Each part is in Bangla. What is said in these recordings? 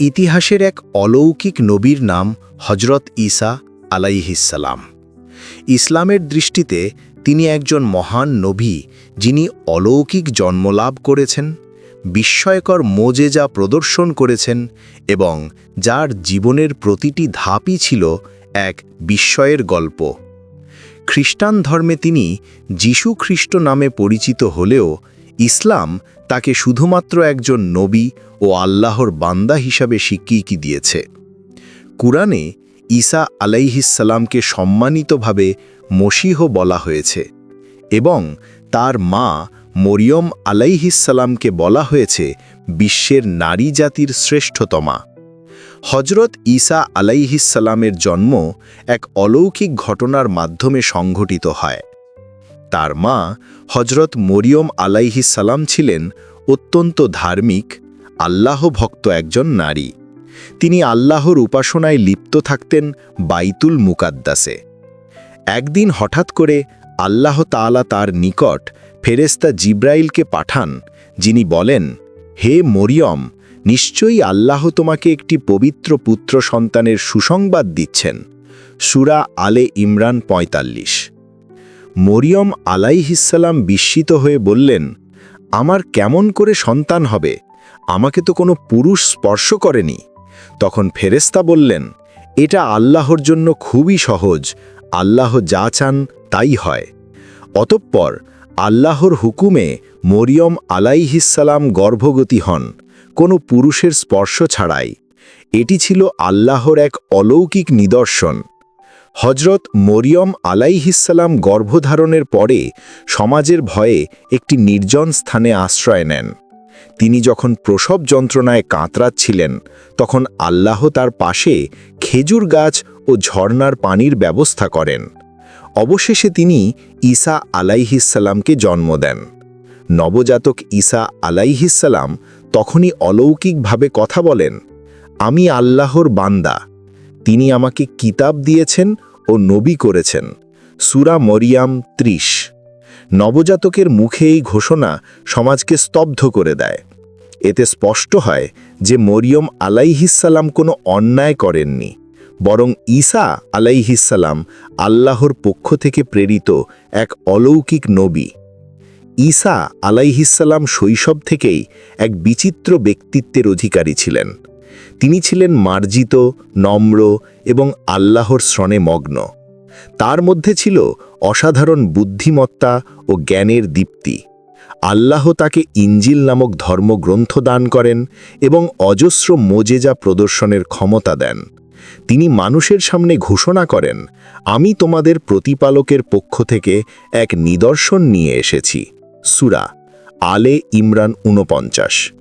ইতিহাসের এক অলৌকিক নবীর নাম হজরত ঈসা আলাইহিসালাম ইসলামের দৃষ্টিতে তিনি একজন মহান নবী যিনি অলৌকিক জন্মলাভ করেছেন, বিস্ময়কর মোজেজা প্রদর্শন করেছেন এবং যার জীবনের প্রতিটি ধাপই ছিল এক বিস্ময়ের গল্প। খ্রিস্টান ধর্মে তিনি যীশু খ্রিস্ট নামে পরিচিত হলেও ইসলাম তাকে শুধুমাত্র একজন নবী ও আল্লাহর বান্দা হিসাবে স্বীকৃতি দিয়েছে। কুরআনে ঈসা আলাইহিসাল্লামকে সম্মানিতভাবে মসিহ বলা হয়েছে এবং তার মা মরিয়ম আলাইহিসাল্লামকে বলা হয়েছে বিশ্বের নারী জাতির শ্রেষ্ঠতমা। হজরত ঈসা আলাইহিসাল্লামের জন্ম এক অলৌকিক ঘটনার মাধ্যমে সংঘটিত হয়। তার মা হজরত মরিয়ম আলাইহিসাল্লাম ছিলেন অত্যন্ত ধার্মিক আল্লাহ ভক্ত একজন নারী। তিনি আল্লাহর উপাসনায় লিপ্ত থাকতেন বাইতুল মুকাদ্দাসে। একদিন হঠাৎ করে আল্লাহ তাআলা তার নিকট ফেরেস্তা জিব্রাইলকে পাঠান, যিনি বলেন, হে মরিয়ম, নিশ্চয়ই আল্লাহ তোমাকে একটি পবিত্র পুত্র সন্তানের সুসংবাদ দিচ্ছেন। সুরা আলে ইমরান পঁয়তাল্লিশ। মরিয়ম আলাইহিসাল্লাম বিস্মিত হয়ে বললেন, আমার কেমন করে সন্তান হবে? আমাকে তো কোনো পুরুষ স্পর্শ করেনি। তখন ফেরেস্তা বললেন, এটা আল্লাহর জন্য খুবই সহজ। আল্লাহ যা চান তাই হয়। অতঃপর আল্লাহর হুকুমে মরিয়ম আলাইহিসাল্লাম গর্ভবতী হন, কোনো পুরুষের স্পর্শ ছাড়াই। এটি ছিল আল্লাহর এক অলৌকিক নিদর্শন। হজরত মরিয়ম আলাইহিসাল্লাম গর্ভধারণের পরে সমাজের ভয়ে একটি নির্জন স্থানে আশ্রয় নেন। তিনি যখন প্রসব যন্ত্রণায় কাঁতরাচ্ছিলেন, তখন আল্লাহ তার পাশে খেজুর গাছ ও ঝর্নার পানির ব্যবস্থা করেন। অবশেষে তিনি ঈসা আলাইহিসাল্লামকে জন্ম দেন। নবজাতক ঈসা আলাইহিসাল্লাম তখনই অলৌকিকভাবে কথা বলেন, আমি আল্লাহর বান্দা তিনি আমাকে কিতাব দিয়েছেন ও নবী করেছেন। সুরা মরিয়াম ত্রিশ। নবজাতকের মুখে এই ঘোষণা সমাজকে স্তব্ধ করে দেয়। এতে স্পষ্ট হয় যে মরিয়ম আলাইহিসাল্লাম কোনো অন্যায় করেননি, বরং ঈসা আলাইহিসাল্লাম আল্লাহর পক্ষ থেকে প্রেরিত এক অলৌকিক নবী। ঈসা আলাইহিসাল্লাম শৈশব থেকেই এক বিচিত্র ব্যক্তিত্বের অধিকারী ছিলেন। তিনি ছিলেন মার্জিত, নম্র এবং আল্লাহর শ্রণে মগ্ন। তার মধ্যে ছিল অসাধারণ বুদ্ধিমত্তা ও জ্ঞানের দীপ্তি। আল্লাহ তাকে ইঞ্জিল নামক ধর্মগ্রন্থ দান করেন এবং অজস্র মোজেজা প্রদর্শনের ক্ষমতা দেন। তিনি মানুষের সামনে ঘোষণা করেন, আমি তোমাদের প্রতিপালকের পক্ষ থেকে এক নিদর্শন নিয়ে এসেছি। সুরা আলে ইমরান ঊনপঞ্চাশ।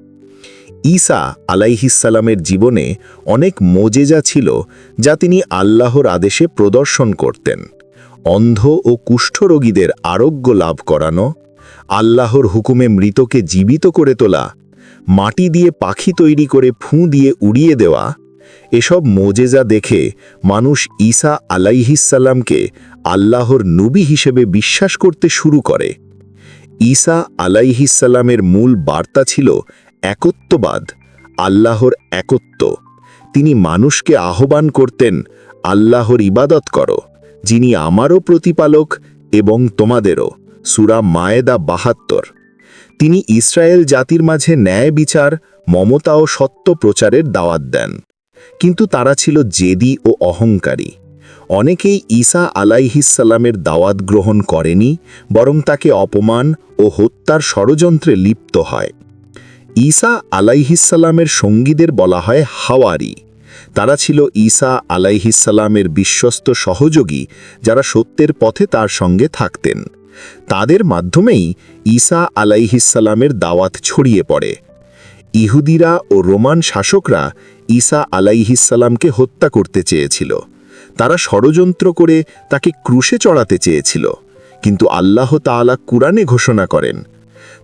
ঈসা আলাইহিসালামের জীবনে অনেক মোজেজা ছিল যা তিনি আল্লাহর আদেশে প্রদর্শন করতেন। অন্ধ ও কুষ্ঠরোগীদের আরোগ্য লাভ করানো, আল্লাহর হুকুমে মৃতকে জীবিত করে তোলা, মাটি দিয়ে পাখি তৈরি করে ফুঁ দিয়ে উড়িয়ে দেওয়া, এসব মোজেজা দেখে মানুষ ঈসা আলাইহিসাল্লামকে আল্লাহর নবী হিসেবে বিশ্বাস করতে শুরু করে। ঈসা আলাইহিসাল্লামের মূল বার্তা ছিল একত্ববাদ, আল্লাহর একত্ব। তিনি মানুষকে আহ্বান করতেন, আল্লাহর ইবাদত করো, যিনি আমারও প্রতিপালক এবং তোমাদেরও, সুরা মায়েদা বাহাত্তর। তিনি ইসরায়েল জাতির মাঝে ন্যায় বিচার, মমতা ও সত্য প্রচারের দাওয়াত দেন। কিন্তু তারা ছিল জেদি ও অহংকারী। অনেকেই ঈসা আলাইহিসাল্লামের দাওয়াত গ্রহণ করেনি, বরং তাকে অপমান ও হত্যার ষড়যন্ত্রে লিপ্ত হয়। ঈসা আলাইহিসাল্লামের সঙ্গীদের বলা হয় হাওয়ারি। তারা ছিল ঈসা আলাইহিসাল্লামের বিশ্বস্ত সহযোগী যারা সত্যের পথে তার সঙ্গে থাকতেন। তাদের মাধ্যমেই ঈসা আলাইহিসাল্লামের দাওয়াত ছড়িয়ে পড়ে। ইহুদিরা ও রোমান শাসকরা ঈসা আলাইহিসাল্লামকে হত্যা করতে চেয়েছিল। তারা ষড়যন্ত্র করে তাকে ক্রুশে চড়াতে চেয়েছিল। কিন্তু আল্লাহ তাআলা কুরআনে ঘোষণা করেন,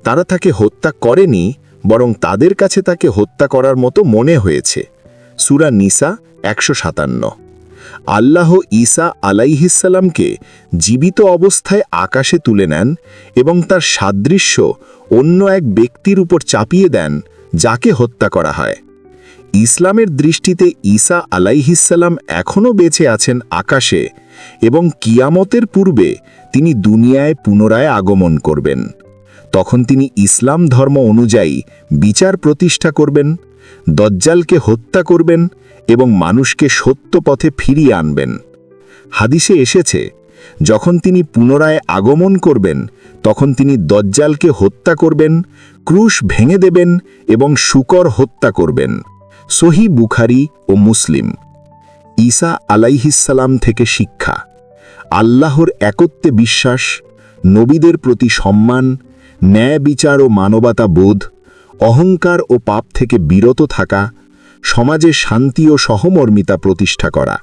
তারা তাকে হত্যা করেনি বরং তাদের কাছে তাকে হত্যা করার মতো মনে হয়েছে। সুরা নিসা একশো সাতান্ন। আল্লাহ ঈসা আলাইহিসাল্লামকে জীবিত অবস্থায় আকাশে তুলে নেন এবং তার সাদৃশ্য অন্য এক ব্যক্তির উপর চাপিয়ে দেন, যাকে হত্যা করা হয়। ইসলামের দৃষ্টিতে ঈসা আলাইহিসাল্লাম এখনও বেঁচে আছেন আকাশে এবং কিয়ামতের পূর্বে তিনি দুনিয়ায় পুনরায় আগমন করবেন। তখন তিনি ইসলাম ধর্ম অনুযায়ী বিচার প্রতিষ্ঠা করবেন, দজ্জালকে হত্যা করবেন এবং মানুষকে সত্য পথে ফিরিয়ে আনবেন। হাদিসে এসেছে, যখন তিনি পুনরায় আগমন করবেন, তখন তিনি দজ্জালকে হত্যা করবেন, ক্রুশ ভেঙে দেবেন এবং শুকর হত্যা করবেন। সহি বুখারি ও মুসলিম। ঈসা আলাইহিসাল্লাম থেকে শিক্ষা, আল্লাহর একত্বে বিশ্বাস, নবীদের প্রতি সম্মান ন্যায় বিচার ও মানবতা বোধ, অহংকার ও পাপ থেকে বিরত থাকা, সমাজে শান্তি ও সহমর্মিতা প্রতিষ্ঠা করা।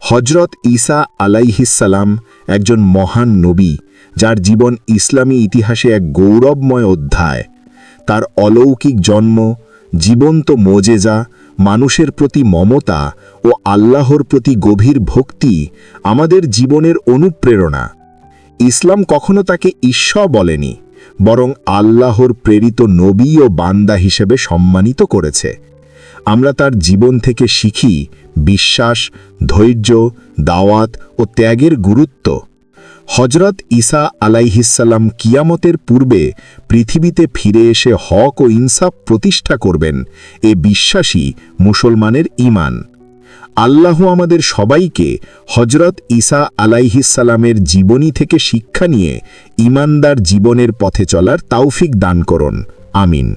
হজরত ঈসা আলাইহিসাল্লাম একজন মহান নবী, যার জীবন ইসলামী ইতিহাসে এক গৌরবময় অধ্যায়। তার অলৌকিক জন্ম, জীবন্ত মোজেজা, মানুষের প্রতি মমতা ও আল্লাহর প্রতি গভীর ভক্তি আমাদের জীবনের অনুপ্রেরণা। ইসলাম কখনো তাকে ঈশ্বর বলেনি। বরং আল্লাহর প্রেরিত নবী ও বান্দা হিসেবে সম্মানিত করেছে। আমরা তার জীবন থেকে শিখি বিশ্বাস, ধৈর্য, দাওয়াত ও ত্যাগের গুরুত্ব। হজরত ঈসা আলাইহিসাল্লাম কিয়ামতের পূর্বে পৃথিবীতে ফিরে এসে হক ও ইনসাফ প্রতিষ্ঠা করবেন এ বিশ্বাসী মুসলমানের ঈমান। আল্লাহ আমাদের সবাইকে হজরত ঈসা আলাইহিসাল্লামের জীবনী থেকে শিক্ষা নিয়ে ইমানদার জীবনের পথে চলার তাওফিক দান করুন। আমিন।